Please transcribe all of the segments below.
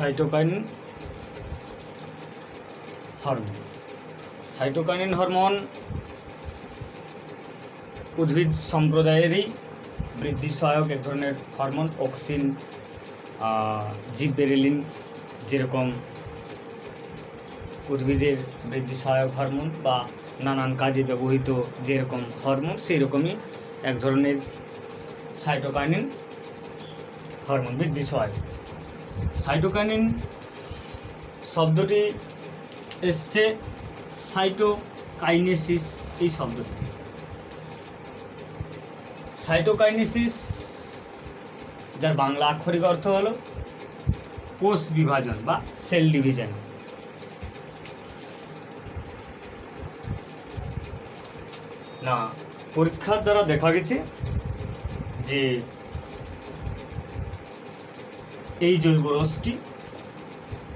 Cytokinin hormone cytokinin hormone উদ্ভিদ সম্প্রদায়েরই বৃদ্ধি সহায়ক এক ধরনের হরমোন অক্সিন জিববেরেলিন যেরকম উদ্ভিদের বৃদ্ধি সহায়ক হরমোন বা নানান কাজে ব্যবহৃত যেরকম হরমোন সেই রকমই এক ধরনের সাইটোকাইনিন হরমোন বৃদ্ধি সহায়ক সাইটোকাইনিন শব্দটি এসছে সাইটোকাইনেসিস, এই শব্দটি। সাইটোকাইনেসিস, যার বাংলা আক্ষরিক অর্থ হলো কোষ বিভাজন বা সেল ডিভিশন। না, পরীক্ষার দ্বারা দেখা গেছে যে এই জৈব রসটি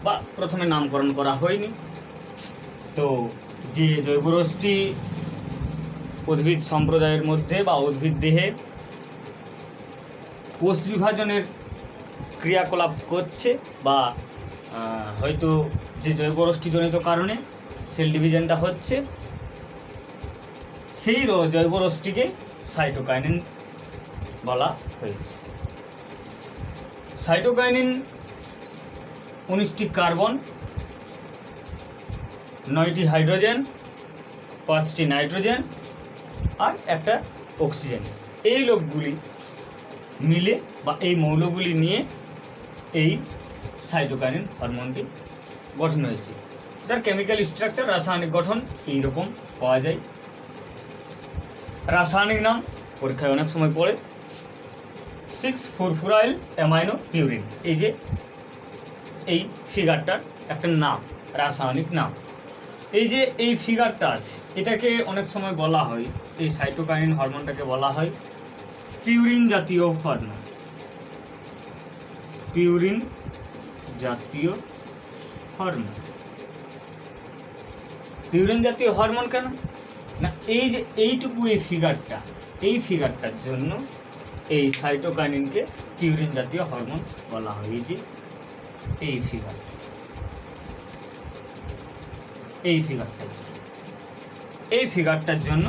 বা প্রথমে নামকরণ করা হয়নি। তো যে জৈব রসটি উদ্ভিদ সম্প্রদায়ের মধ্যে বা উদ্ভিদ দেহে কোষ বিভাজনের ক্রিয়াকলাপ করছে বা হয়তো যে জৈব রসটিজনিত কারণে সেল ডিভিশনটা হচ্ছে, সেই জৈব রসটিকে সাইটোকাইনিন বলা হয়েছে। সাইটোকাইনিন উনিশটি কার্বন, নয়টি হাইড্রোজেন, পাঁচটি নাইট্রোজেন আর একটা অক্সিজেন। এই লোকগুলি মিলে বা এই মৌলগুলি নিয়ে এই সাইটোকাইনিন হরমোনটি গঠন হয়েছে। যার কেমিক্যাল স্ট্রাকচার, রাসায়নিক গঠন এই রকম পাওয়া যায়। রাসায়নিক নাম পরীক্ষায় অনেক সময় পড়ে। সিক্স ফুরফুরাইল অ্যামাইনো পিউরিন এই যে, এই ফিগারটার একটা নাম, রাসায়নিক নাম। এই যে, এই ফিগারটা আছে, এটাকে অনেক সময় বলা হয়, এই সাইটোকাইনিন হরমোনটাকে বলা হয় পিউরিন জাতীয় হরমোন পিউরিন জাতীয় হরমোন পিউরিন জাতীয় হরমোন কেন? না, এই যে, এইটুকু এই ফিগারটা এই ফিগারটার জন্য এই সাইটোকাইনিনকে পিউরিন জাতীয় হরমোন বলা হয়। এই যে, এই ফিগার এই ফিগারটা এই ফিগারটার জন্য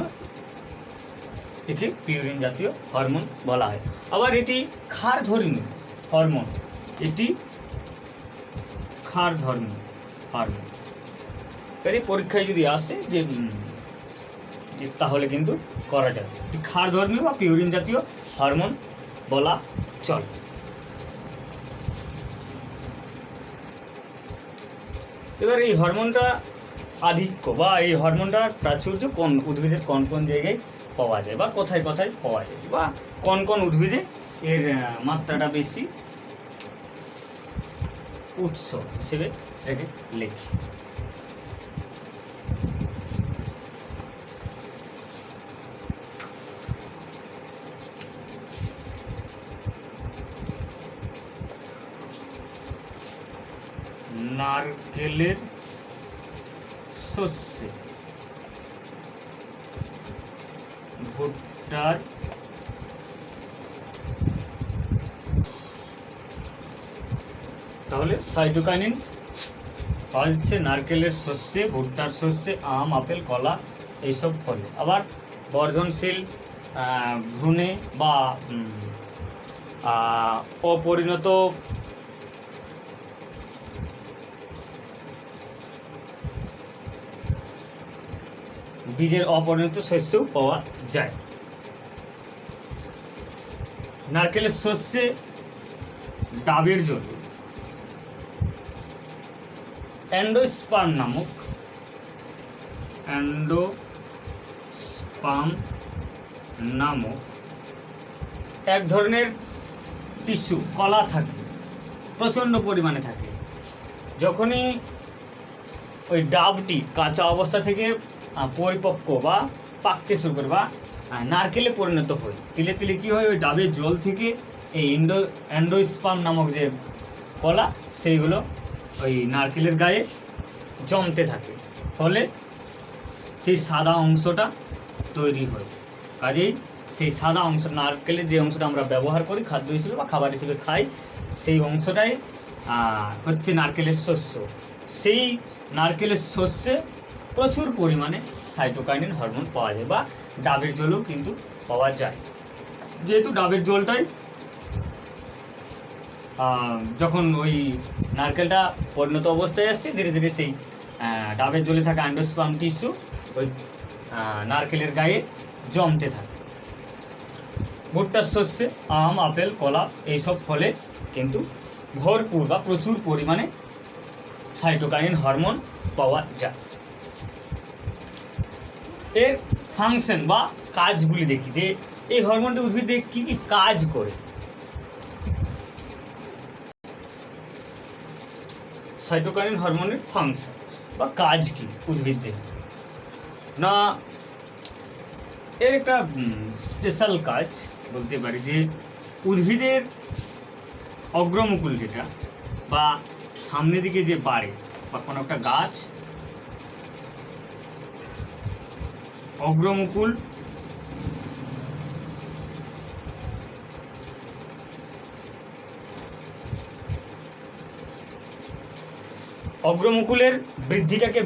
একে পিউরিন জাতীয় হরমোন বলা হয়। আবার এটি ক্ষার ধর্মীয় হরমোন এটি ক্ষার ধর্মীয় হরমোন এটি পরীক্ষায় যদি আসে যে তাহলে কিন্তু করা যাবে। এটি ক্ষার ধর্মীয় বা পিউরিন জাতীয় হরমোন, বলা চলে। এবার এই হরমোনটা আধিক্য বা এই হরমোনটার প্রাচুর্য কোন উদ্ভিদের কোন কোন জায়গায় পাওয়া যায় বা কোথায় কোথায় পাওয়া যায় বা কোন কোন উদ্ভিদে এর মাত্রাটা বেশি উৎস হিসেবে সেটাকে লেখি। নারকেলের শস্যে ভুট্টার তাহলে সাইটোকাইনিন পাওয়া যাচ্ছে নারকেলের শস্যে ভুট্টার শস্যে আম, আপেল, কলা, এইসব ফলে। আবার বর্ধনশীল ভ্রূণে বা অপরিণত বীজের অপরিণত শস্যও পাওয়া যায়। নারকেলের শস্যে ডাবের জন্য অ্যান্ডোস্পার্ম নামক অ্যান্ডোস্পার্ম নামক এক ধরনের টিস্যু, কলা থাকে, প্রচণ্ড পরিমাণে থাকে। যখনই ওই ডাবটি কাঁচা অবস্থা থেকে পরিপক্ক বা পাকতে শুরু করে বা নারকেলে পরিণত হয় তিলে তিলে কী হয়, ওই ডাবের জল থেকে এই ইন্ডো অ্যান্ডোস্পাম নামক যে কলা সেইগুলো ওই নারকেলের গায়ে জমতে থাকে। ফলে সেই সাদা অংশটা তৈরি হয়। কাজেই সেই সাদা অংশ নারকেলের যে অংশটা আমরা ব্যবহার করি খাদ্য হিসেবে বা খাবার হিসেবে খাই, সেই অংশটাই হচ্ছে নারকেলের শস্য। সেই নারকেলের শস্যে প্রচুর পরিমাণে সাইটোকাইনিন হরমোন পাওয়া যায় বা ডাবের জলও কিন্তু পাওয়া যায়। যেহেতু ডাবের জলটাই যখন ওই নারকেলটা পরিণত অবস্থায় আসছে, ধীরে ধীরে সেই ডাবের জলে থাকা অ্যান্ডোস্পাম টিস্যু ওই নারকেলের গায়ে জমতে থাকে। ভুট্টার শস্যে আম, আপেল, কলা এইসব ফলে কিন্তু ভরপুর বা প্রচুর পরিমাণে সাইটোকাইনিন হরমোন পাওয়া যায়। এর ফাংশন বা কাজগুলি দেখি, যে এই হরমোনটি উদ্ভিদে কি কি কাজ করে। সাইটোকাইনিন হরমোনের ফাংশন বা কাজ কি উদ্ভিদদের না, এর একটা স্পেশাল কাজ বলতে পারি যে উদ্ভিদের অগ্রমুকুল যেটা বা সামনের দিকে যে বাড়ে বা কোনো একটা গাছ অগ্রমুকুল। অগ্রমুকুলের বৃদ্ধিটাকে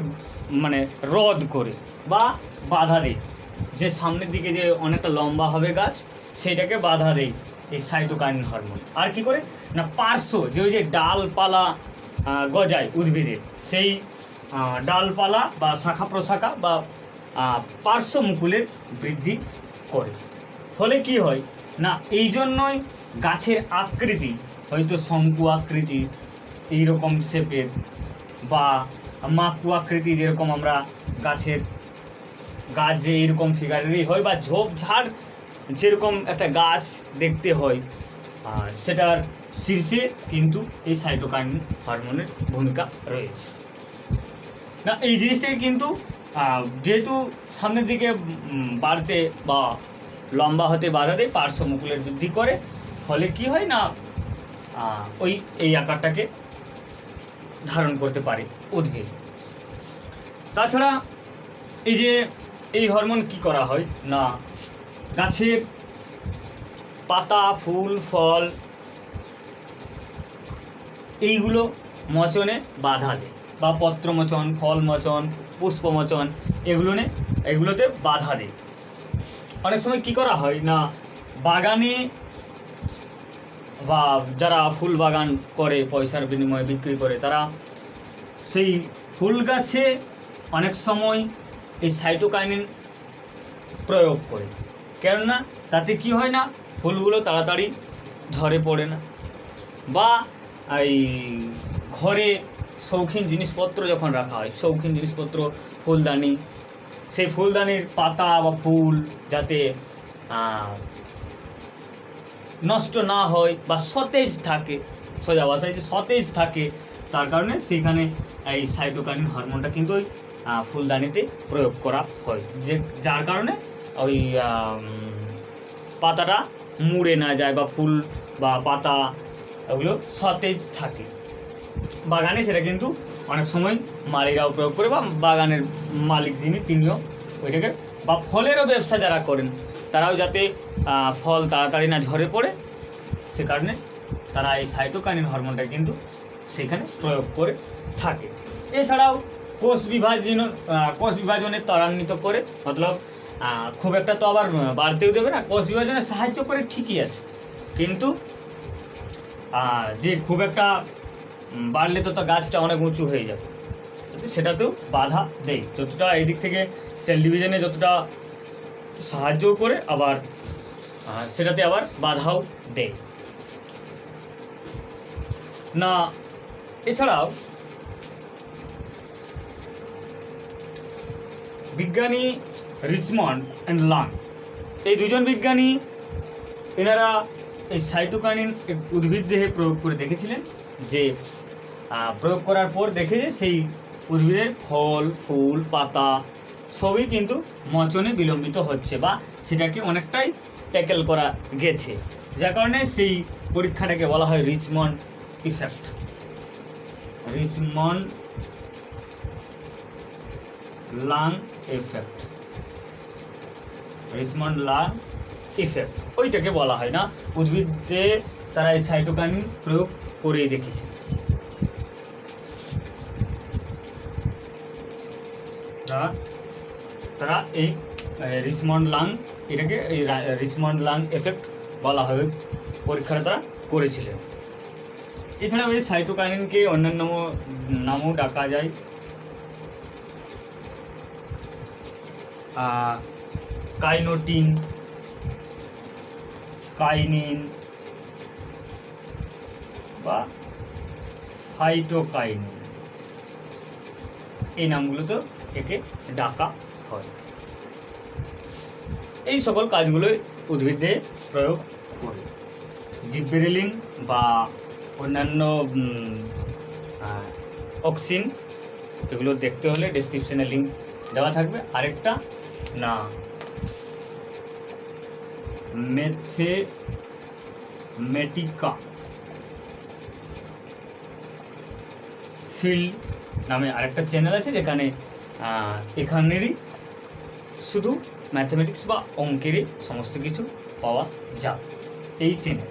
মানে রদ করে বা বাধা দেয়। যে সামনের দিকে যে অনেকটা লম্বা হবে গাছ, সেটাকে বাধা দেয় এই সাইটোকাইনিন হরমোন আর কি করে? না, পার্শ্ব যে ওই যে ডালপালা গজায় উদ্ভিদের সেই ডালপালা বা শাখা প্রশাখা বা পার্শ্ব মুকুলের বৃদ্ধি করে। ফলে কি হয়? না, এই জন্যই গাছের আকৃতি, হয়তো শঙ্কু আকৃতি, এইরকম শেপের বা মাকু আকৃতি যেরকম আমরা গাছের গাছ যে এরকম ফিগারেরই হয় বা ঝোপঝাড় যেরকম একটা গাছ দেখতে হয় আর সেটার শীর্ষে কিন্তু এই সাইটোকাইন হরমোনের ভূমিকা রয়েছে। না, এই জিনিসটাকে কিন্তু যেহেতু সামনের দিকে বাড়তে বা লম্বা হতে বাধা দেয় পার্শ্ব মুকুলের বৃদ্ধি করে, ফলে কি হয় না ওই, এই আকারটাকে ধারণ করতে পারে উদ্ভিদ। তাছাড়া এই যে, এই হরমোন কি করা হয় না, গাছের পাতা, ফুল, ফল, এইগুলো মচনে বাধা দেয়। বা পত্রমোচন, ফলমোচন, পুষ্পমোচন, এগুলো এগুলোতে বাধা দেয়। অনেক সময় কি করা হয় না, বাগানে বা যারা ফুল বাগান করে, পয়সার বিনিময়ে বিক্রি করে, তারা সেই ফুল গাছে অনেক সময় এই সাইটোকাইনিন প্রয়োগ করে। কেননা তাতে কি হয় না, ফুলগুলো তাড়াতাড়ি ঝরে পড়ে না। বা এই ঘরে শৌখিন জিনিসপত্র যখন রাখা হয়, শৌখিন জিনিসপত্র, ফুলদানি, সেই ফুলদানির পাতা বা ফুল যাতে নষ্ট না হয় বা সতেজ থাকে, সোজা ভাষায় যে সতেজ থাকে, তার কারণে সেইখানে এই সাইটোকাইনিন হরমোনটা কিন্তু ওই ফুলদানিতে প্রয়োগ করা হয়। যে, যার কারণে ওই পাতাটা মুড়ে না যায় বা ফুল বা পাতা ওগুলো সতেজ থাকে। বাগানে, সেটা কিন্তু অনেক সময় মালিরাও প্রয়োগ করে বা বাগানের মালিক যিনি, তিনিও ওইটাকে বা ফলেরও ব্যবসা যারা করেন, তারাও যাতে ফল তাড়াতাড়ি না ঝরে পড়ে, সে কারণে তারা এই সাইটোকাইনিন হরমোনটা কিন্তু সেখানে প্রয়োগ করে থাকে। এছাড়াও কোষ বিভাজন কোষ বিভাজনে ত্বরান্বিত করে, মতলব খুব একটা তো আবার বাড়তেও দেবে না, কোষ বিভাজনে সাহায্য করে ঠিকই আছে। কিন্তু যে খুব একটা বাড়লে তো গাছটা অনেক উঁচু হয়ে যাবে। সেটাতেও বাধা দেয় যতটা এই দিক থেকে সেল ডিভিশনে যতটা সাহায্য করে, আবার সেটাতে আবার বাধাও দেয় না, এছাড়াও বিজ্ঞানী রিচমন্ড অ্যান্ড লাং, এই দুজন বিজ্ঞানী, এনারা এই সাইটোকাইনিন উদ্ভিদ দেহে প্রয়োগ করে দেখেছিলেন। যে প্রয়োগ করার পর দেখে যে সেই উদ্ভিদের ফল, ফুল, পাতা সবই কিন্তু মচনে বিলম্বিত হচ্ছে বা সেটাকে অনেকটাই ট্যাকেল করা গেছে। যার কারণে সেই পরীক্ষাটাকে বলা হয় Richmond effect Richmond lung effect Richmond lung effect ওইটাকে বলা হয় না। উদ্ভিদে তারা এই সাইটোকাইন প্রয়োগ করে দেখেছে। তারা এই রিসমন্ড লাং এটাকে এই রিসমন্ড লাং এফেক্ট বলা হবে পরীক্ষাটা তারা করেছিলেন। এছাড়াও এই সাইটোকাইনকে অন্যান্য নামও ডাকা যায়। কাইনোটিন, কাইনিন বা ফাইটোকাইনিন এই নামগুলোতে একে ডাকা হয়। এই সকল কাজগুলোই উদ্ভিদে প্রয়োগ করে। জিব্রেলিন বা অন্যান্য অক্সিন, এগুলো দেখতে হলে ডেসক্রিপশনে লিঙ্ক দেওয়া থাকবে। আরেকটা না, মেথে মেটিকা। ফিল্ড নামে আরেকটা চ্যানেল আছে যেখানে এখানেরই শুধু ম্যাথমেটিক্স বা অঙ্কেরই সমস্ত কিছু পাওয়া যায়। এই চ্যানেল